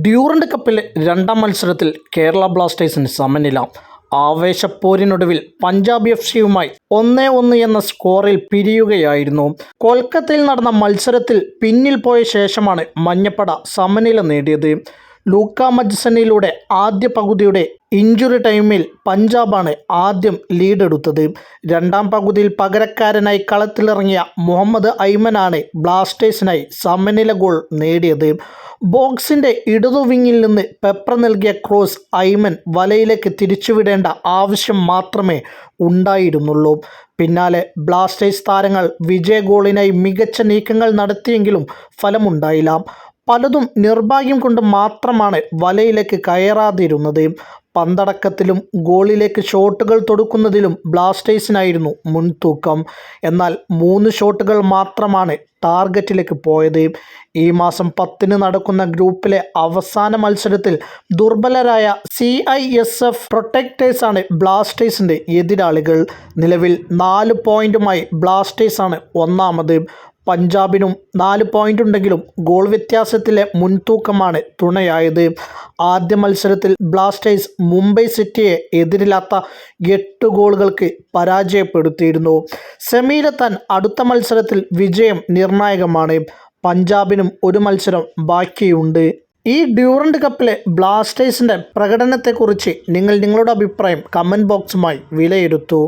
Durand കപ്പിലെ രണ്ടാം മത്സരത്തിൽ കേരള ബ്ലാസ്റ്റേഴ്സിന് സമനില. ആവേശപ്പോരിനൊടുവിൽ പഞ്ചാബ് എഫ് സിയുമായി ഒന്നേ ഒന്ന് എന്ന സ്കോറിൽ പിരിയുകയായിരുന്നു. കൊൽക്കത്തയിൽ നടന്ന മത്സരത്തിൽ പിന്നിൽ പോയ ശേഷമാണ് മഞ്ഞപ്പട സമനില നേടിയത്. ലൂക്ക മജ്സനിലൂടെ ആദ്യ പകുതിയുടെ ഇഞ്ചുറി ടൈമിൽ പഞ്ചാബാണ് ആദ്യം ലീഡെടുത്തത് രണ്ടാം പകുതിയിൽ പകരക്കാരനായി കളത്തിലിറങ്ങിയ മുഹമ്മദ് ഐമനാണ് ബ്ലാസ്റ്റേഴ്സിനായി സമനില ഗോൾ നേടിയത്. ബോക്സിന്റെ ഇടതു വിങ്ങിൽ നിന്ന് പെപ്പർ നൽകിയ ക്രോസ് ഐമൻ വലയിലേക്ക് തിരിച്ചുവിടേണ്ട ആവശ്യം മാത്രമേ ഉണ്ടായിരുന്നുള്ളൂ. പിന്നാലെ ബ്ലാസ്റ്റേഴ്സ് താരങ്ങൾ വിജയ ഗോളിനായി മികച്ച നീക്കങ്ങൾ നടത്തിയെങ്കിലും ഫലമുണ്ടായില്ല. പലതും നിർഭാഗ്യം കൊണ്ട് മാത്രമാണ് വലയിലേക്ക് കയറാതിരുന്നത്. പന്തടക്കത്തിലും ഗോളിലേക്ക് ഷോട്ടുകൾ തൊടുക്കുന്നതിലും ബ്ലാസ്റ്റേഴ്സിനായിരുന്നു മുൻതൂക്കം. എന്നാൽ മൂന്ന് ഷോട്ടുകൾ മാത്രമാണ് ടാർഗറ്റിലേക്ക് പോയത്. ഈ മാസം പത്തിന് നടക്കുന്ന ഗ്രൂപ്പിലെ അവസാന മത്സരത്തിൽ ദുർബലരായ സി ഐ എസ് എഫ് പ്രൊട്ടക്ടേഴ്സാണ് ബ്ലാസ്റ്റേഴ്സിന്റെ എതിരാളികൾ. നിലവിൽ നാല് പോയിന്റുമായി ബ്ലാസ്റ്റേഴ്സാണ് ഒന്നാമത്. പഞ്ചാബിനും നാല് പോയിന്റ് ഉണ്ടെങ്കിലും ഗോൾ വ്യത്യാസത്തിലെ മുൻതൂക്കമാണ് തുണയായത്. ആദ്യ മത്സരത്തിൽ ബ്ലാസ്റ്റേഴ്സ് മുംബൈ സിറ്റിയെ എതിരില്ലാത്ത എട്ട് ഗോളുകൾക്ക് പരാജയപ്പെടുത്തിയിരുന്നു. സെമിയിലെത്താൻ അടുത്ത മത്സരത്തിൽ വിജയം നിർണായകമാണ്. പഞ്ചാബിനും ഒരു മത്സരം ബാക്കിയുണ്ട്. ഈ ഡ്യൂറൻഡ് കപ്പിലെ ബ്ലാസ്റ്റേഴ്സിന്റെ പ്രകടനത്തെക്കുറിച്ച് നിങ്ങൾ നിങ്ങളുടെ അഭിപ്രായം കമന്റ് ബോക്സുമായി വിലയിരുത്തൂ.